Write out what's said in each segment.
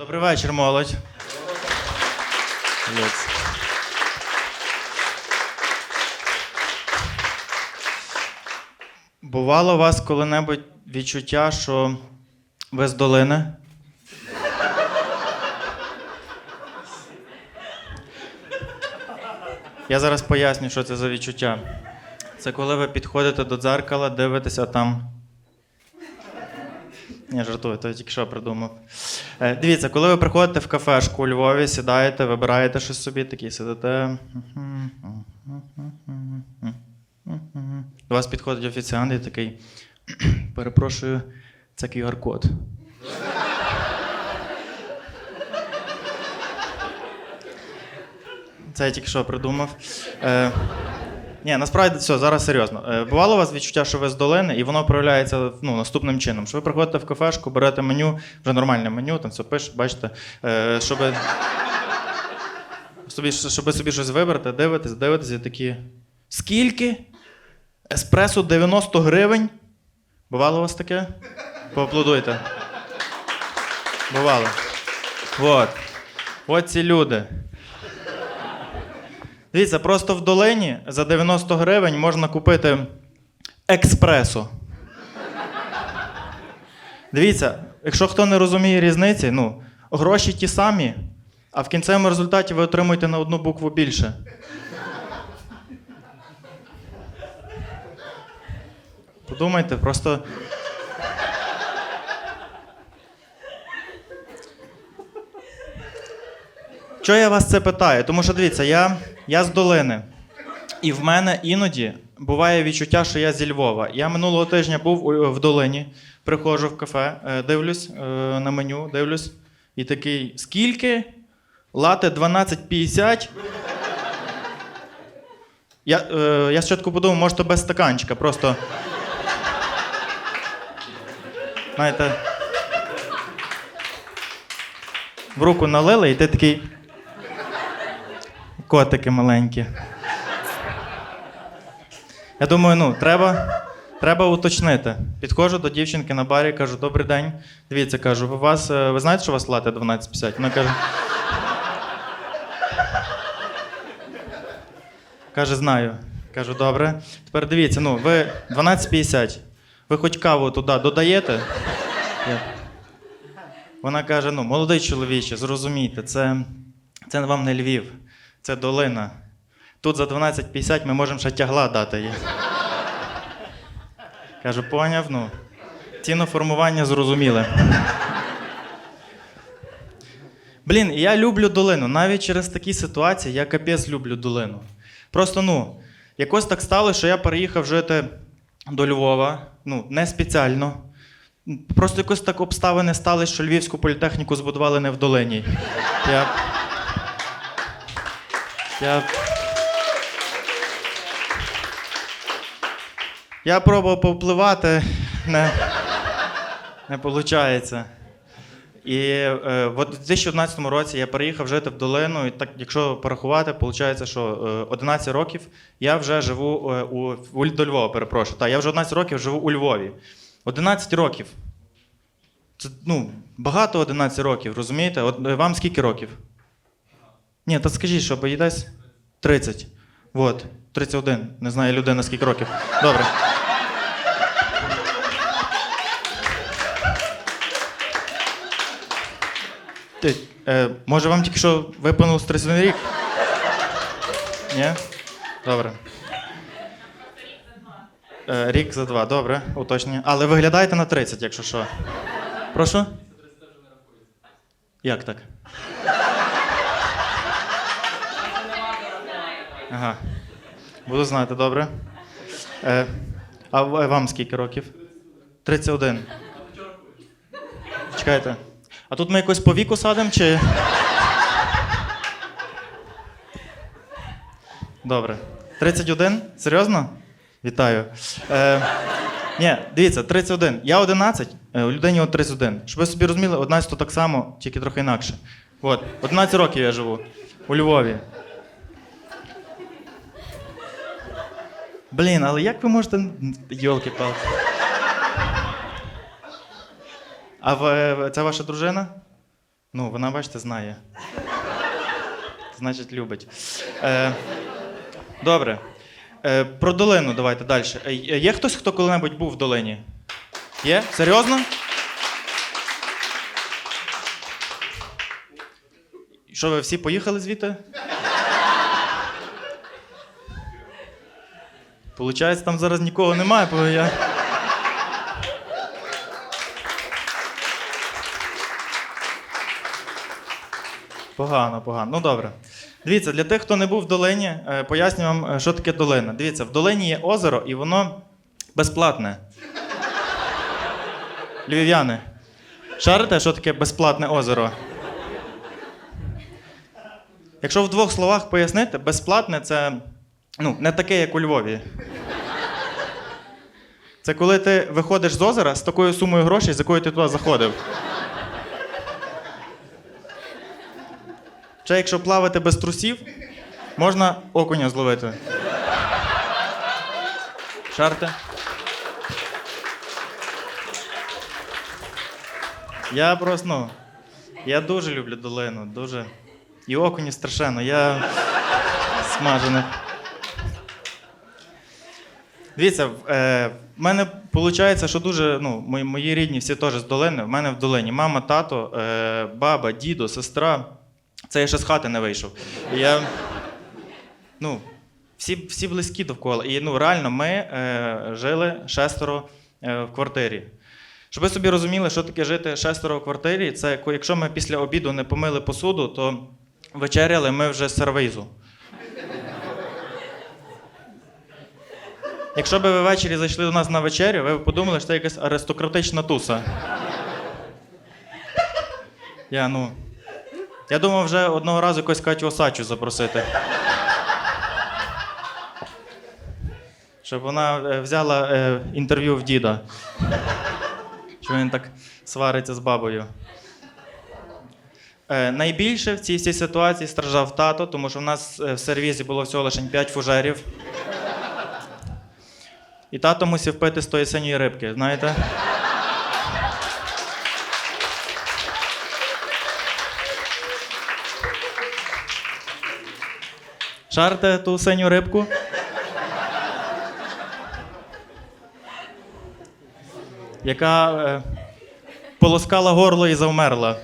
Добрий вечір, молодь. Бувало у вас коли-небудь відчуття, що ви з долини? Я зараз поясню, що це за відчуття. Це коли ви підходите до дзеркала, дивитеся там. Ні, жартую, то я тільки що придумав. Е, дивіться, коли ви приходите в кафешку у Львові, сідаєте, вибираєте щось собі, такі сидите. До вас підходить офіціант і такий. Перепрошую, це QR-код. Це я тільки що придумав. Е, ні, насправді все, зараз серйозно. Е, бувало у вас відчуття, що ви з долини, і воно проявляється ну, наступним чином. Що ви приходите в кафешку, берете меню, вже нормальне меню, там все пише, бачите, е, щоб, собі, щоб собі щось вибрати, дивитесь, дивитесь і такі. Скільки? Еспресо 90 гривень. Бувало у вас таке? Поаплодуйте. Бувало. От. От ці люди. Дивіться, просто в долині за 90 гривень можна купити експресо. Дивіться, якщо хто не розуміє різниці, ну, гроші ті самі, а в кінцевому результаті ви отримуєте на одну букву більше. Подумайте, просто. Чого я вас це питаю? Тому що дивіться, я, я з долини. І в мене іноді буває відчуття, що я зі Львова. Я минулого тижня був в долині, приходжу в кафе, е, дивлюсь е, на меню, дивлюсь, і такий: скільки? Лате 12,50. Я, е, я спочатку подумав, може, то без стаканчика, просто. Знаєте. В руку налили, і ти такий. Котики маленькі. Я думаю, ну, треба, треба уточнити. Підходжу до дівчинки на барі, кажу, добрий день. Дивіться, кажу, ви вас, е, ви знаєте, що у вас лати 12,50? Вона каже. Каже, знаю. Кажу, добре. Тепер дивіться, ну, ви 12,50. Ви хоч каву туди додаєте? Вона каже: ну, молодий чоловіче, зрозумійте, це, це вам не Львів, це долина. Тут за 12,50 ми можемо ще тягла дати їй. Кажу, поняв, ну. Ціноформування зрозуміле. Блін, я люблю долину. Навіть через такі ситуації я капець люблю долину. Просто, ну, якось так стало, що я переїхав жити до Львова. Ну, не спеціально. Просто якось так обставини стали, що Львівську політехніку збудували не в долині. Я. Я. Я пробував повпливати, не, не виходить. І е, от у 2011 році я переїхав жити в долину, і так, якщо порахувати, виходить, що е, 11 років я вже живу е, у, у до Львова, перепрошую. Так, я вже 11 років живу у Львові. 11 років. Це ну, багато 11 років, розумієте? От е, вам скільки років? Ні, то скажіть, що їй 30. От, 31. Не знаю людина скільки років. Добре. Ти, е, може, вам тільки що виповнилось 31 рік? Ні? Добре. Е, рік за два, добре, уточнення. Але виглядаєте на 30, якщо що. Прошу? Як так? Ага. Буду знати, добре. Е, а вам скільки років? 31. Чекайте. А тут ми якось по віку садимо чи. Добре. 31? Серйозно? Вітаю. Е, ні, дивіться, 31. Я 11, е, у людині от 31. Щоб ви собі розуміли, 11 то так само, тільки трохи інакше. От, 11 років я живу у Львові. Блін, але як ви можете. Йолки-палки. А ви, це ваша дружина? Ну, вона, бачите, знає. Значить, любить. Е, добре. Е, про долину давайте далі. Е, є хтось, хто коли-небудь був в долині? Є? Серйозно? Що ви всі поїхали звідти? Получається, там зараз нікого немає, бо я. Погано, погано. Ну добре. Дивіться, для тих, хто не був в долині, е, поясню вам, е, що таке долина. Дивіться, в долині є озеро, і воно безплатне. Львів'яни. Шарите, що таке безплатне озеро? Якщо в двох словах пояснити, безплатне це ну, не таке, як у Львові. Це коли ти виходиш з озера з такою сумою грошей, з якою ти туди заходив. Ще якщо плавати без трусів, можна окуня зловити. Шарте? Я просто, ну, я дуже люблю долину, дуже. І окуні страшенно, я смажений. Дивіться, в е, мене виходить, що дуже, ну, мої, мої рідні всі теж з долини. В мене в долині мама, тато, е, баба, дідо, сестра. Це я ще з хати не вийшов. Я, ну, всі, всі близькі довкола. І ну, реально ми е, жили шестеро е, в квартирі. Щоб ви собі розуміли, що таке жити шестеро в квартирі, це якщо ми після обіду не помили посуду, то вечеряли ми вже з сервизу. Якщо б ви ввечері зайшли до нас на вечерю, ви б подумали, що це якась аристократична туса. Я, ну. Я думав вже одного разу якусь Катю Осачу запросити. Щоб вона е, взяла е, інтерв'ю в діда. Що він так свариться з бабою. Е, найбільше в цій всій ситуації страждав тато, тому що в нас е, в сервізі було всього лише 5 фужерів. І тато мусив пити з тої синьої рибки, знаєте? Шарте ту синю рибку? Яка е, полоскала горло і завмерла.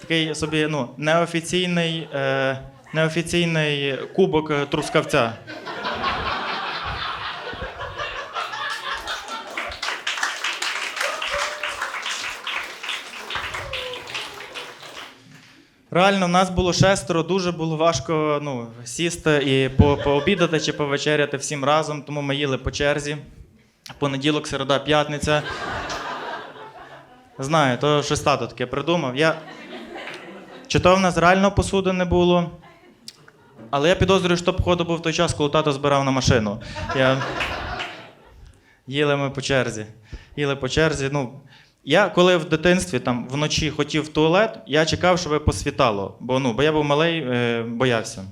Такий собі ну, неофіційний, е, неофіційний кубок е, трускавця. Реально, нас було шестеро, дуже було важко ну, сісти і по- пообідати чи повечеряти всім разом, тому ми їли по черзі. Понеділок, середа, п'ятниця. Знаю, то щось тато таке придумав. Я... Чи то в нас реально посуди не було? Але я підозрюю, що походу був той час, коли тато збирав на машину. Я... Їли ми по черзі. Їли по черзі. Ну, я коли в дитинстві там вночі хотів в туалет, я чекав, щоб посвітало. Бо, ну, бо я був малий, е, боявся.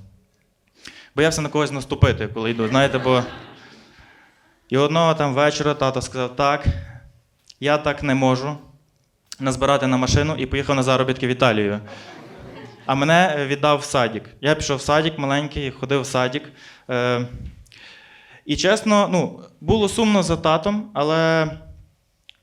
Боявся на когось наступити, коли йду. Знаєте, бо. І одного там вечора тато сказав: так, я так не можу назбирати на машину і поїхав на заробітки в Італію. А мене е, віддав в садик. Я пішов в садик маленький, ходив в садик. Е, і чесно, ну, було сумно за татом, але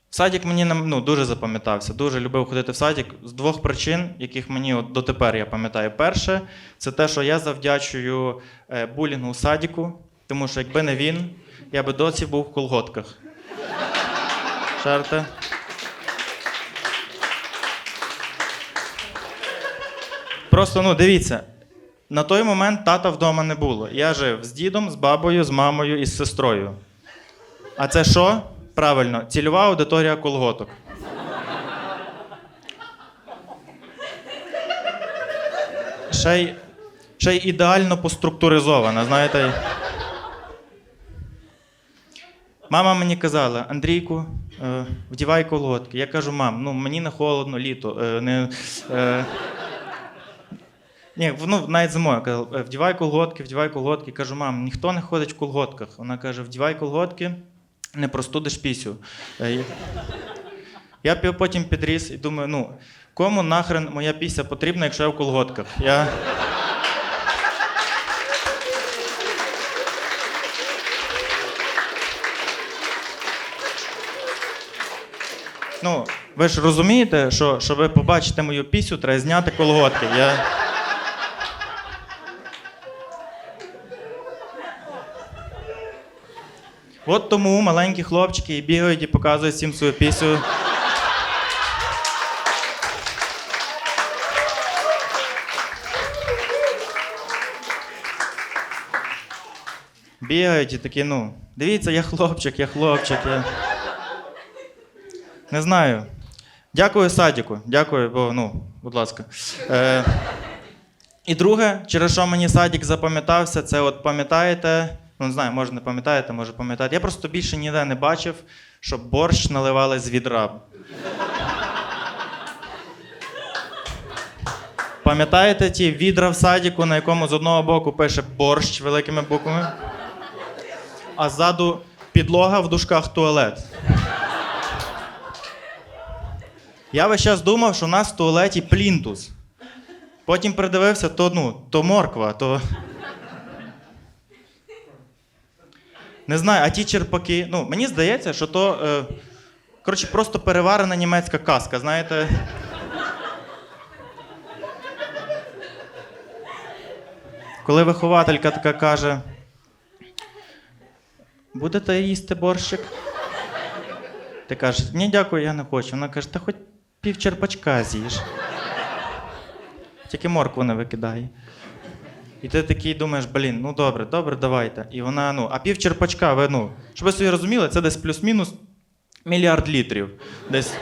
садик мені ну, дуже запам'ятався. Дуже любив ходити в садик з двох причин, яких мені от дотепер я пам'ятаю. Перше, це те, що я завдячую е, булінгу у садіку, тому що якби не він, я би досі був в колготках. Шарте? Просто ну дивіться, на той момент тата вдома не було. Я жив з дідом, з бабою, з мамою і з сестрою. А це що? Правильно, цільова аудиторія колготок. Ще й, ще й ідеально поструктуризована, знаєте. Мама мені казала, Андрійку, е, вдівай колготки. Я кажу, мам, ну мені не холодно, літо. Е, не, е, ні, ну, навіть зимою я казав, «Е, вдівай колготки, вдівай колготки. Кажу, мам, ніхто не ходить в колготках. Вона каже, вдівай колготки, не простудиш пісю. Е, Я потім підріс і думаю, ну, кому нахрен моя пісня потрібна, якщо я в колготках? Я... Ну, ви ж розумієте, що щоб ви побачите мою пісню, треба зняти колготки. Я... От тому маленькі хлопчики і бігають і показують всім свою пісню. Бігають і такі, ну, дивіться, я хлопчик, я хлопчик. Я... Не знаю. Дякую садіку. Дякую, бо, ну, будь ласка. Е... І друге, через що мені садік запам'ятався, це от пам'ятаєте, ну не знаю, може не пам'ятаєте, може пам'ятаєте. Я просто більше ніде не бачив, щоб борщ наливали з відра. Пам'ятаєте ті відра в садіку, на якому з одного боку пише борщ великими буквами, а ззаду підлога в дужках туалет. Я весь час думав, що у нас в туалеті плінтус. Потім придивився, то, ну, то морква, то. Не знаю, а ті черпаки. Ну, мені здається, що то. Е, коротше, просто переварена німецька казка, знаєте. Коли вихователька така каже: Будете їсти борщик? Ти кажеш, ні, дякую, я не хочу. Вона каже, та хоч пів черпачка з'їж. Тільки моркву не викидай. І ти такий думаєш, блін, ну добре, добре, давайте. І вона, ну, а пів черпачка, ви, ну, щоб ви собі розуміли, це десь плюс-мінус мільярд літрів. Десь.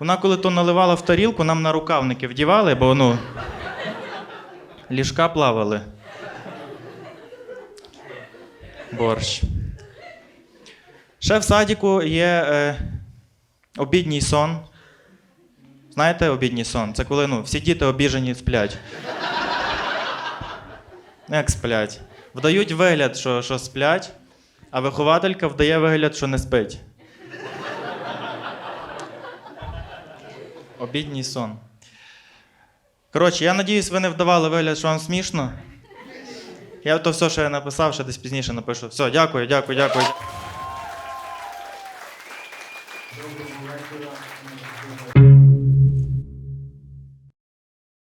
Вона, коли то наливала в тарілку, нам на рукавники вдівали, бо ну. Ліжка плавали. Борщ. Ще в садіку є е, обідній сон. Знаєте, обідній сон? Це коли ну, всі діти обіжені сплять. Як сплять? Вдають вигляд, що, що сплять, а вихователька вдає вигляд, що не спить. Обідній сон. Коротше, я надіюсь, ви не вдавали вигляд, що вам смішно. Я то все, що я написав, ще десь пізніше напишу. Все, дякую, дякую, дякую.